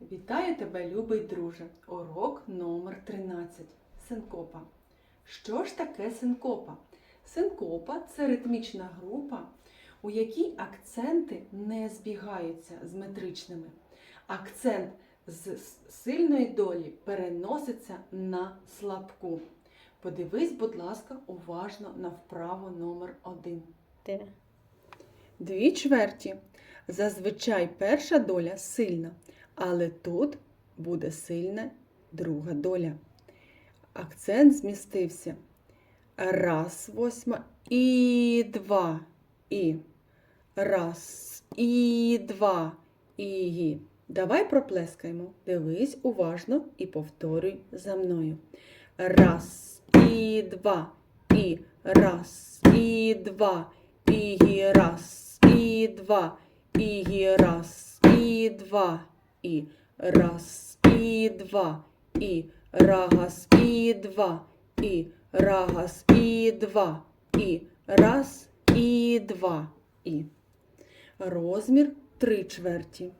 Вітаю тебе, любий друже! Урок номер 13. Синкопа. Що ж таке синкопа? Синкопа це ритмічна група, у якій акценти не збігаються з метричними. Акцент з сильної долі переноситься на слабку. Подивись, будь ласка, уважно на вправу номер 1. Де? Дві чверті. Зазвичай перша доля сильна, але тут буде сильна друга доля. Акцент змістився. Раз, восьма і два. І. Раз, і два. І. Давай проплескаємо. Дивись уважно і повторюй за мною. Раз, і два. І. Раз, і два. І раз, і два, і раз, і два, і раз, і два, і рагас, і два, і рагас, і два, і раз, і два, і. Розмір три чверті.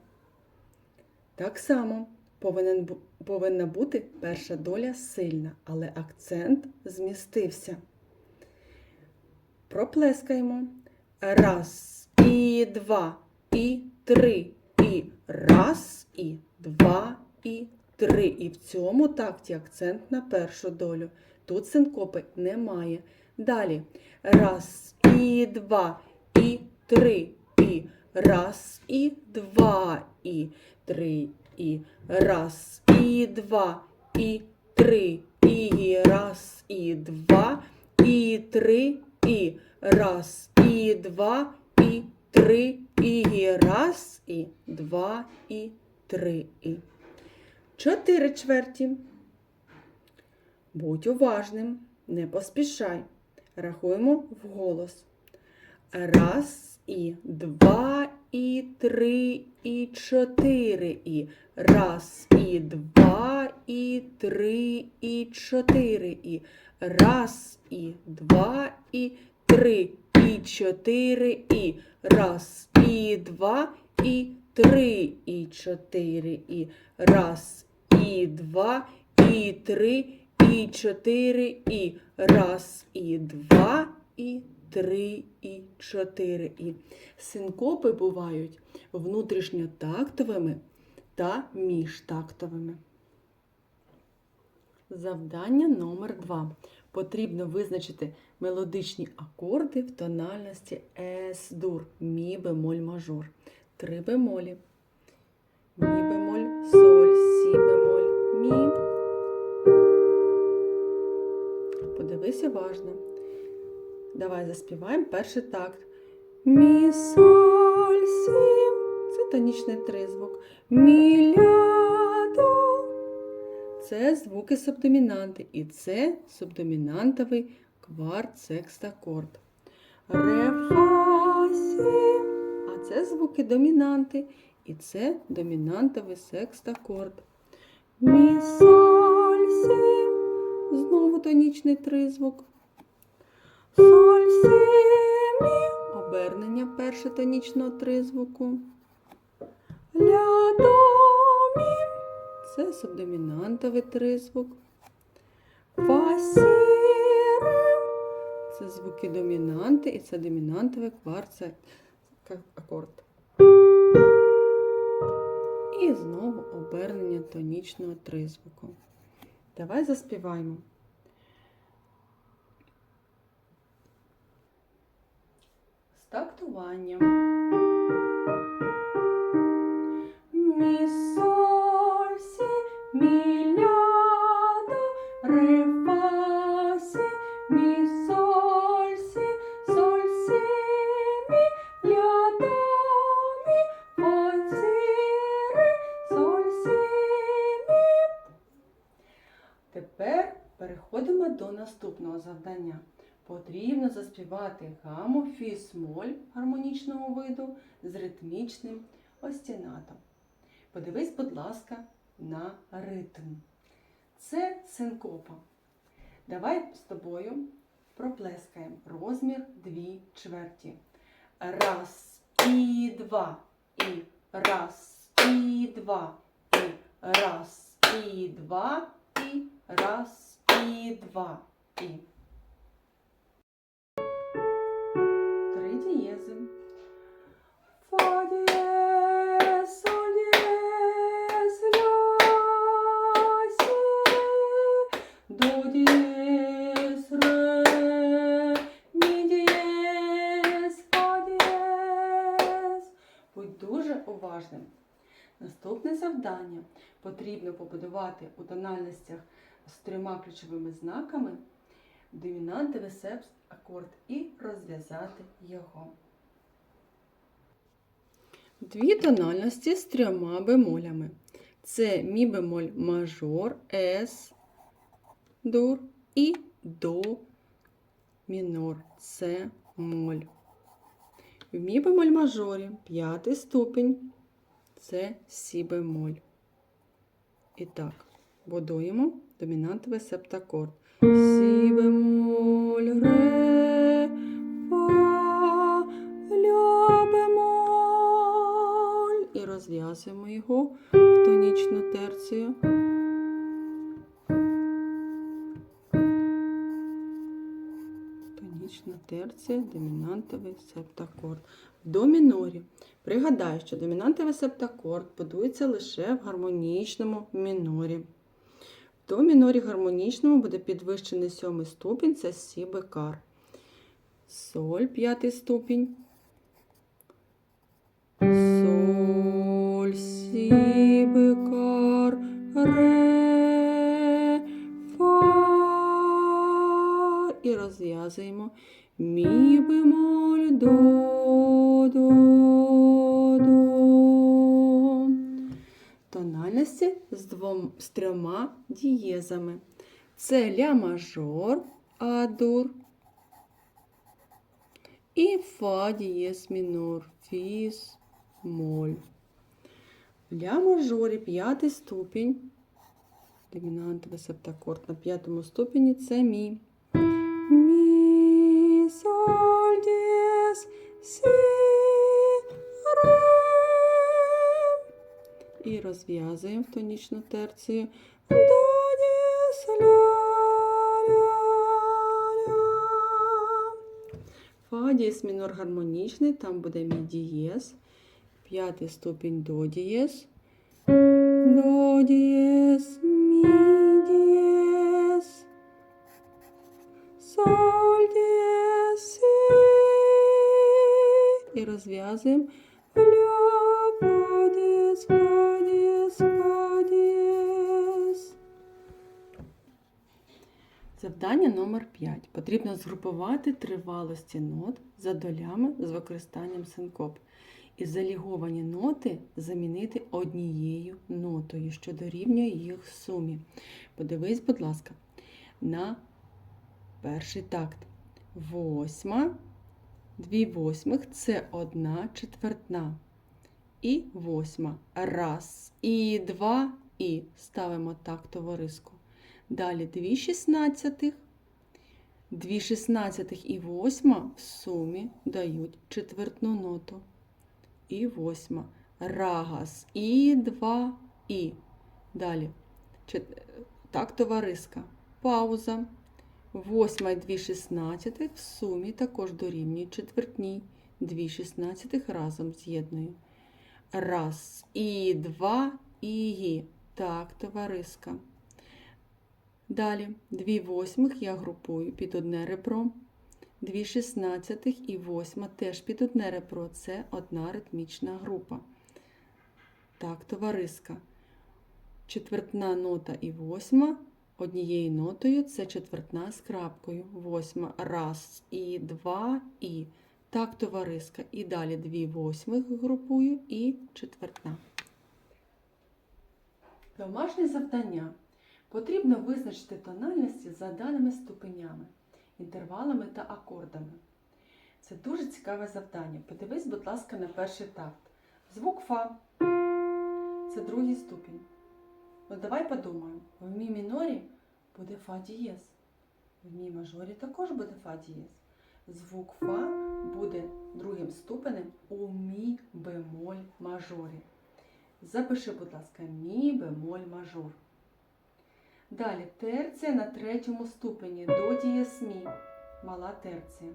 Так само повинен, повинна бути перша доля сильна, але акцент змістився. Проплескаємо. Раз, і два, і три, і раз, і два, і три. І в цьому такті акцент на першу долю. Тут синкопи немає. Далі. Раз, і два, і три, і раз, і два, і три, і раз, і два, і три, і раз, і два, і три, і раз, і два, і три, і раз, і два, і три. І. Чотири чверті. Будь уважним, не поспішай. Рахуємо вголос. Раз, і два, і три, і чотири. І раз, і два, і три, і чотири. І раз, і два, і три, і чотири, і раз, і два, і три, і чотири, і раз, і два, і три, і чотири, і раз, і два, і три, і чотири. І синкопи бувають внутрішньотактовими та міжтактовими. Завдання номер 2. Потрібно визначити мелодичні акорди в тональності С-дур, мі бемоль мажор. Три бемолі. Мі бемоль, соль, сі бемоль, мі. Подивись уважно. Давай заспіваємо перший такт. Мі, соль, сі. Це тонічний тризвук. Мі, ля. Це звуки субдомінанти. І це субдомінантовий кварт секстакорд. Ре, фа, сі. А це звуки домінанти. І це домінантовий секстакорд. Мі, соль, сі. Знову тонічний тризвук. Соль, сі, мі. Обернення перше тонічного тризвуку. Ля, до. Це субдомінантовий тризвук. Фа. Це звуки домінанти і це домінантовий кварт, це акорд. І знову обернення тонічного тризвуку. Давай заспіваємо. З тактуванням. Тепер переходимо до наступного завдання. Потрібно заспівати гаму фіс-моль гармонічного виду з ритмічним остінатом. Подивись, будь ласка, на ритм. Це синкопа. Давай з тобою проплескаємо розмір дві чверті. Раз і два, і раз, і два, і раз, і два, і раз, і два, і. Уважним. Наступне завдання потрібно побудувати у тональностях з трьома ключовими знаками домінантовий сепс акорд і розв'язати його. Дві тональності з трьома бемолями. Це мі бемоль мажор, ес, дур і до мінор, це моль. В мі бемоль мажорі п'ятий ступінь це сі бемоль. І так, будуємо домінантовий септакорд. Сі бемоль, ре, фа, ля бемоль. І розв'язуємо його в тонічну терцію. Тонічна терція, домінантовий септакорд. В до мінорі. Пригадаю, що домінантовий септакорд будується лише в гармонічному мінорі. В до мінорі гармонічному буде підвищений сьомий ступінь, це сі бекар. Соль, п'ятий ступінь. До, до, до. Тональності з, двом, з трьома дієзами. Це ля мажор, а-дур і фа дієз мінор, фіс, моль. Ля мажорі п'ятий ступінь. Домінантовий септакорд на п'ятому ступені це мі. Мі, соль, розв'язуємо тонічну терцію. До, дієз, ля, ля. Фа дієз мінор гармонічний, там буде мі дієз. П'ятий ступінь до дієз. До дієз, мі дієз. Соль дієз, сі. І розв'язуємо. Завдання номер 5. Потрібно згрупувати тривалості нот за долями з використанням синкоп. І заліговані ноти замінити однією нотою, що дорівнює їх сумі. Подивись, будь ласка, на перший такт. Восьма, дві восьмих це одна четвертна. І восьма. Раз, і два, і. Ставимо так товариску. Далі дві шістнадцятих. Дві шістнадцятих і восьма в сумі дають четвертну ноту. І восьма. Рагас. І два, і. Далі. Так, товариска. Пауза. Восьма і дві шістнадцятих в сумі також дорівнюють четвертній. Дві шістнадцятих разом з'єдную. Раз, і два, і. Так, товариска. Далі дві восьмих я групую під одне ребро. Дві шістнадцятих і восьма теж під одне ребро. Це одна ритмічна група. Так, товариска. Четвертна нота і восьма однією нотою це четвертна з крапкою. Восьма. Раз, і два, і. Так, товариска. І далі дві восьмих групую і четвертна. Домашнє завдання. Потрібно визначити тональності за даними ступенями, інтервалами та акордами. Це дуже цікаве завдання. Подивись, будь ласка, на перший такт. Звук Фа це другий ступінь. Ну, давай подумаємо. В мі мінорі буде Фа дієз. В мі мажорі також буде Фа дієз. Звук Фа буде другим ступенем у мі бемоль мажорі. Запиши, будь ласка, мі бемоль мажор. Далі терція на третьому ступені до дієс мі. Мала терція.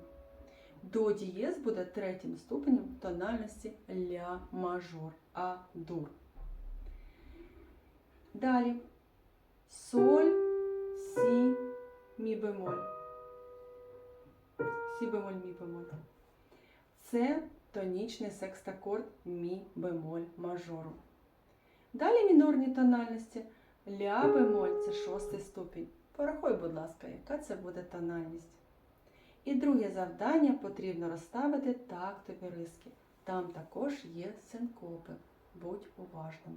До дієс буде третім ступенем тональності ля мажор, а дур. Далі соль, сі, мі бемоль. Сі бемоль, мі бемоль. Це тонічний секстакорд мі бемоль мажору. Далі мінорні тональності. Ля бемоль це шостий ступінь. Порахуй, будь ласка, яка це буде тональність. І друге завдання потрібно розставити тактові риски. Там також є синкопи. Будь уважним.